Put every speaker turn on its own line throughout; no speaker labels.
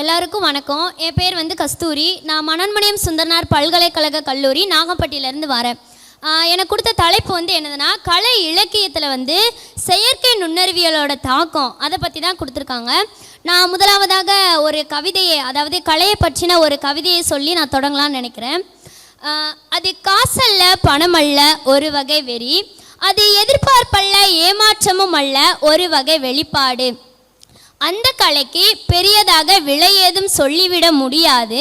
எல்லாருக்கும் வணக்கம். என் பேர் வந்து கஸ்தூரி. நான் மனோன்மணியம் சுந்தரனார் பல்கலைக்கழக கல்லூரி நாகப்பட்டியிலேருந்து வரேன். எனக்கு கொடுத்த தலைப்பு வந்து என்னதுன்னா கலை இலக்கியத்தில் வந்து செயற்கை நுண்ணறிவியலோட தாக்கம். அதை பற்றி தான் கொடுத்துருக்காங்க. நான் முதலாவதாக ஒரு கவிதையை அதாவது கலையை பற்றின ஒரு கவிதையை சொல்லி நான் தொடங்கலாம்னு நினைக்கிறேன். அது காசல்ல பணமல்ல ஒரு வகை வெறி. அது எதிர்பார்ப்பல்ல ஏமாற்றமும் அல்ல ஒரு வகை வெளிப்பாடு. அந்த கலைக்கு பெரியதாக விலை ஏதும் சொல்லிவிட முடியாது.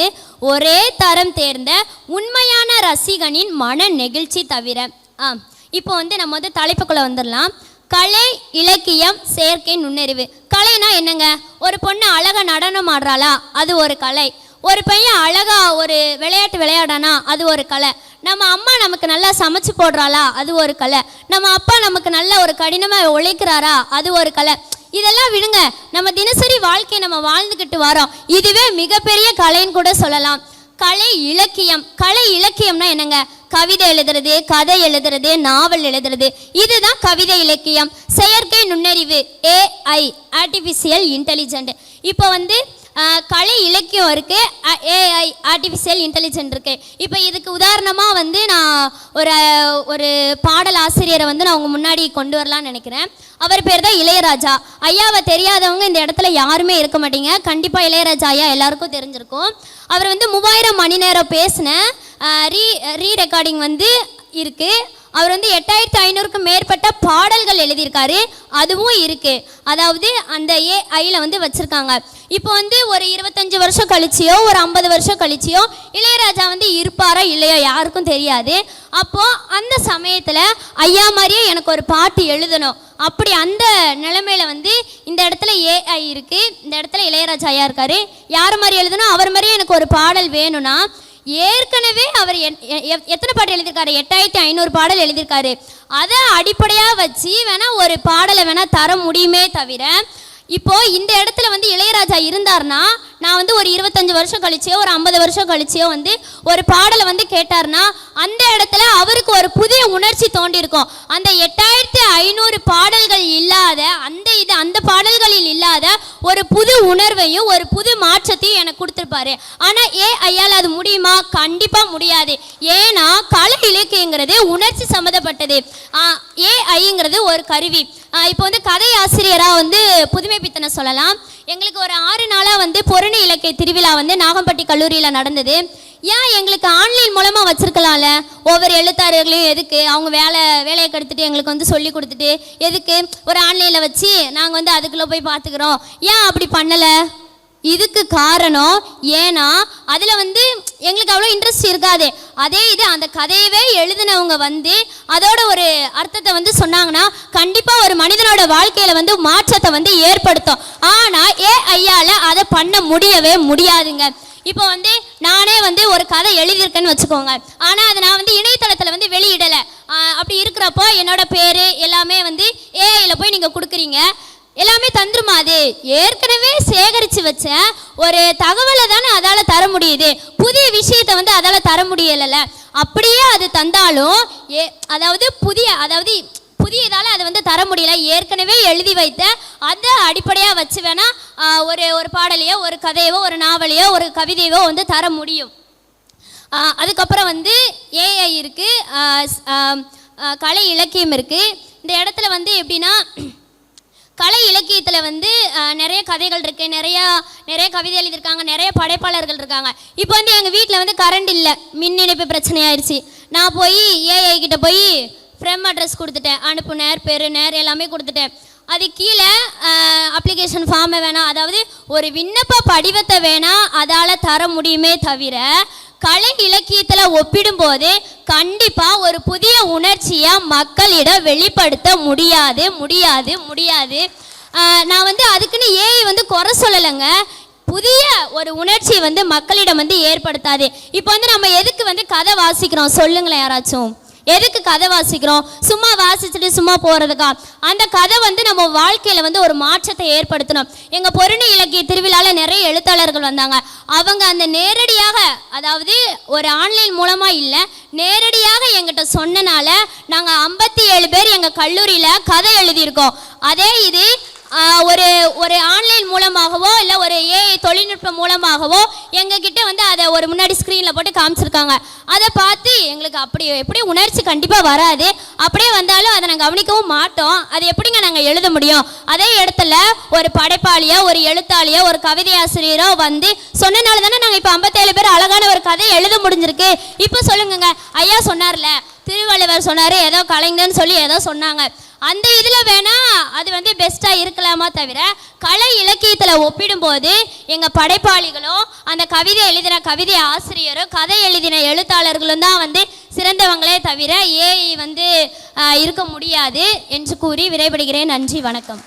ஒரே தரம் தேர்ந்த உண்மையான ரசிகனின் மன நெகிழ்ச்சி தவிர. ஆ இப்போ வந்து நம்ம வந்து தலைப்புக்குள்ளே வந்துடலாம். கலை இலக்கியம் செயற்கை நுண்ணறிவு. கலைனா என்னங்க? ஒரு பொண்ணு அழகா நடனம் ஆடுறாளா? அது ஒரு கலை. ஒரு பையன் அழகா ஒரு விளையாட்டு விளையாடானா அது ஒரு கலை. நம்ம அம்மா நமக்கு நல்லா சமைச்சு போடுறாளா? அது ஒரு கலை. நம்ம அப்பா நமக்கு நல்ல ஒரு கடினமாக உழைக்கிறாரா? அது ஒரு கலை. இதெல்லாம் விடுங்க. நம்ம தினசரி வாழ்க்கையை நம்ம வாழ்ந்துக்கிட்டு வரோம். இதுவே மிகப்பெரிய கலைன்னு கூட சொல்லலாம். கலை இலக்கியம். கலை இலக்கியம்னா என்னங்க? கவிதை எழுதுறது கதை எழுதுறது நாவல் எழுதுறது. இதுதான் கவிதை இலக்கியம். செயற்கை நுண்ணறிவு ஏஐ ஆர்டிஃபிஷியல் இன்டெலிஜென்ட் இப்போ வந்து கலை இலக்கியம் இருக்குது ஏஐ ஆர்டிஃபிஷியல் இன்டெலிஜென்ட் இருக்குது இப்போ இதுக்கு உதாரணமாக வந்து நான் ஒரு ஒரு பாடல் ஆசிரியரை வந்து நான் உங்கள் முன்னாடி கொண்டு வரலாம்னு நினைக்கிறேன். அவர் பேர் தான் இளையராஜா. ஐயாவை தெரியாதவங்க இந்த இடத்துல யாருமே இருக்க மாட்டீங்க. கண்டிப்பாக இளையராஜா ஐயா எல்லாருக்கும் தெரிஞ்சிருக்கும். அவர் வந்து மூவாயிரம் மணி நேரம் பேசின ரீ ரீ ரெக்கார்டிங் வந்து இருக்குது அவர் வந்து எட்டாயிரத்தி ஐநூறுக்கும் மேற்பட்ட பாடல்கள் எழுதியிருக்காரு. அதுவும் இருக்கு. அதாவது அந்த ஏஐயில் வந்து வச்சிருக்காங்க. இப்போ வந்து ஒரு இருபத்தஞ்சு வருஷம் கழிச்சியோ ஒரு ஐம்பது வருஷம் கழிச்சியோ இளையராஜா வந்து இருப்பாரா இல்லையோ யாருக்கும் தெரியாது. அப்போ அந்த சமயத்துல ஐயா மாதிரியே எனக்கு ஒரு பாட்டு எழுதணும். அப்படி அந்த நிலைமையில வந்து இந்த இடத்துல ஏஐ இருக்கு. இந்த இடத்துல இளையராஜா ஐயா இருக்காரு. யார் மாதிரி எழுதணும்? அவர் மாதிரியே எனக்கு ஒரு பாடல் வேணும்னா ஏற்கனவே அவர் என்- எத்தனை பாட்டு எழுதியிருக்காரு? எட்டாயிரத்தி ஐநூறு பாடல் எழுதியிருக்காரு. அதை அடிப்படையாக வச்சு வேணால் ஒரு பாடலை வேணால் தர முடியுமே தவிர இப்போ இந்த இடத்துல வந்து இளையராஜா இருந்தார்னா நான் வந்து ஒரு இருபத்தஞ்சு வருஷம் கழிச்சியோ ஒரு ஐம்பது வருஷம் கழிச்சியோ வந்து ஒரு பாடலை வந்து கேட்டார்னா அந்த இடத்துல அவருக்கு ஒரு புதிய உணர்ச்சி தோண்டியிருக்கும் அந்த எட்டாயிரத்தி ஐநூறு பாடல்கள் இல்லாத அந்த இது அந்த பாடல்களில் இல்லாத ஒரு புது உணர்வையும் ஒரு புது மாற்றத்தையும் எனக்கு கொடுத்துருப்பாரு. ஆனால் ஏ ஐயால் அது முடியுமா? கண்டிப்பாக முடியாது. ஏன்னா கலை இலக்கியங்கிறது உணர்ச்சி சம்மந்தப்பட்டது. ஏ ஐங்கிறது ஒரு கருவி. இப்போ வந்து கதை ஆசிரியராக வந்து புதுமை பித்தனை சொல்லலாம். எங்களுக்கு ஒரு ஆறு நாளாக வந்து பொருணி இலக்கிய திருவிழா வந்து நாகம்பட்டி கல்லூரியில் நடந்தது. ஏன் எங்களுக்கு ஆன்லைன் மூலமாக வச்சுருக்கலாம்ல? ஒவ்வொரு எழுத்தாளர்களையும் எதுக்கு? அவங்க வேலை வேலையை கெடுத்துட்டு எங்களுக்கு வந்து சொல்லி கொடுத்துட்டு எதுக்கு? ஒரு ஆன்லைனில் வச்சு நாங்கள் வந்து அதுக்குள்ளே போய் பார்த்துக்குறோம் ஏன் அப்படி பண்ணலை? இதுக்கு காரணம் ஏன்னா அதில் வந்து எங்களுக்கு அவ்வளோ இன்ட்ரெஸ்ட் இருக்காது. அதே இது அந்த கதையவே எழுதினவங்க வந்து அதோட ஒரு அர்த்தத்தை வந்து சொன்னாங்கன்னா கண்டிப்பாக ஒரு மனிதனோட வாழ்க்கையில் வந்து மாற்றத்தை வந்து ஏற்படுத்தும். ஆனால் ஏ அதை பண்ண முடியவே முடியாதுங்க. இப்போ வந்து நானே வந்து ஒரு கதை எழுதியிருக்கேன்னு வச்சுக்கோங்க. ஆனால் அதை நான் வந்து இணையதளத்தில் வந்து வெளியிடலை. அப்படி இருக்கிறப்போ என்னோட பேர் எல்லாமே வந்து ஏஐயில் போய் நீங்கள் கொடுக்குறீங்க. எல்லாமே தந்துருமா அது? ஏற்கனவே சேகரித்து வச்ச ஒரு தகவலை தானே அதால் தர முடியுது. புதிய விஷயத்தை வந்து அதால் தர முடியலைல்ல. அப்படியே அது தந்தாலும் ஏ அதாவது புதிய அதாவது புதியதால் அதை வந்து தர முடியல. ஏற்கனவே எழுதி வைத்த அதை அடிப்படையாக வச்சு வேணால் ஒரு ஒரு பாடலையோ ஒரு கதையவோ ஒரு நாவலையோ ஒரு கவிதையவோ வந்து தர முடியும். அதுக்கப்புறம் வந்து ஏஐ இருக்குது கலை இலக்கியம் இருக்குது இந்த இடத்துல வந்து எப்படின்னா கலை இலக்கியத்தில் வந்து நிறைய கதைகள் இருக்கு. நிறைய நிறைய கவிதை எழுதியிருக்காங்க. நிறைய படைப்பாளர்கள் இருக்காங்க. இப்போ வந்து எங்கள் வீட்டில் வந்து கரண்ட் இல்லை. மின் இணைப்பு பிரச்சனையாயிருச்சு. நான் போய் ஏஐ கிட்ட போய் ஃப்ரெம் அட்ரஸ் கொடுத்துட்டேன். அனுப்புனர் பெறுநர் எல்லாமே கொடுத்துட்டேன். அது கீழே அப்ளிகேஷன் ஃபார்மை வேணாம் அதாவது ஒரு விண்ணப்ப படிவத்தை வேணால் அதால் தர முடியுமே தவிர கலை இலக்கியத்தில் ஒப்பிடும்போது கண்டிப்பாக ஒரு புதிய உணர்ச்சியை மக்களிடம் வெளிப்படுத்த முடியாது முடியாது முடியாது. நான் வந்து அதுக்குன்னு ஏஐ வந்து குறை சொல்லலைங்க. புதிய ஒரு உணர்ச்சியை வந்து மக்களிடம் வந்து ஏற்படுத்தாது. இப்போ வந்து நம்ம எதுக்கு வந்து கதை வாசிக்கிறோம்? சொல்லுங்களேன் யாராச்சும். எதுக்கு கதை வாசிக்கிறோம்? சும்மா வாசிச்சுட்டு சும்மா போகிறதுக்கா அந்த கதை வந்து நம்ம வாழ்க்கையில் வந்து ஒரு மாற்றத்தை ஏற்படுத்தணும். எங்கள் பொருணி இலக்கிய திருவிழாவில் நிறைய எழுத்தாளர்கள் வந்தாங்க. அவங்க அந்த நேரடியாக அதாவது ஒரு ஆன்லைன் மூலமாக இல்லை நேரடியாக எங்கிட்ட சொன்னனால நாங்கள் ஐம்பத்தி ஏழு பேர் எங்கள் கல்லூரியில் கதை எழுதியிருக்கோம். அதே இது ஒரு ஒரு ஆன்லைன் மூலமாகவோ தொழில்நுட்பம் மூலமாகவோ எங்ககிட்ட வந்து அதை ஒரு முன்னாடி ஸ்க்ரீனில் போட்டு காமிச்சிருக்காங்க. அதை பார்த்து எங்களுக்கு அப்படி எப்படி உணர்ச்சி கண்டிப்பாக வராது. அப்படியே வந்தாலும் அதை நாங்கள் கவனிக்கவும் மாட்டோம். அது எப்படிங்க நாங்கள் எழுத முடியும்? அதே இடத்துல ஒரு படைப்பாளியோ ஒரு எழுத்தாளியோ ஒரு கவிதை ஆசிரியரோ வந்து சொன்னனால தானே நாங்கள் இப்போ ஐம்பத்தேழு பேர் அழகான ஒரு கதை எழுத முடிஞ்சிருக்கு. இப்போ சொல்லுங்கங்க. ஐயா சொன்னார்ல திருவள்ளுவர் சொன்னார் ஏதோ கலைஞர்னு சொல்லி ஏதோ சொன்னாங்க. அந்த இதில் வேணா அது வந்து பெஸ்ட்டாக இருக்கலாமா தவிர கலை இலக்கியத்தில் ஒப்பிடும்போது எங்கள் படைப்பாளிகளும் அந்த கவிதை எழுதின கவிதை ஆசிரியரும் கதை எழுதின எழுத்தாளர்களும் தான் வந்து சிறந்தவங்களே தவிர ஏஐ வந்து இருக்க முடியாது என்று கூறி விடைபெறுகிறேன். நன்றி வணக்கம்.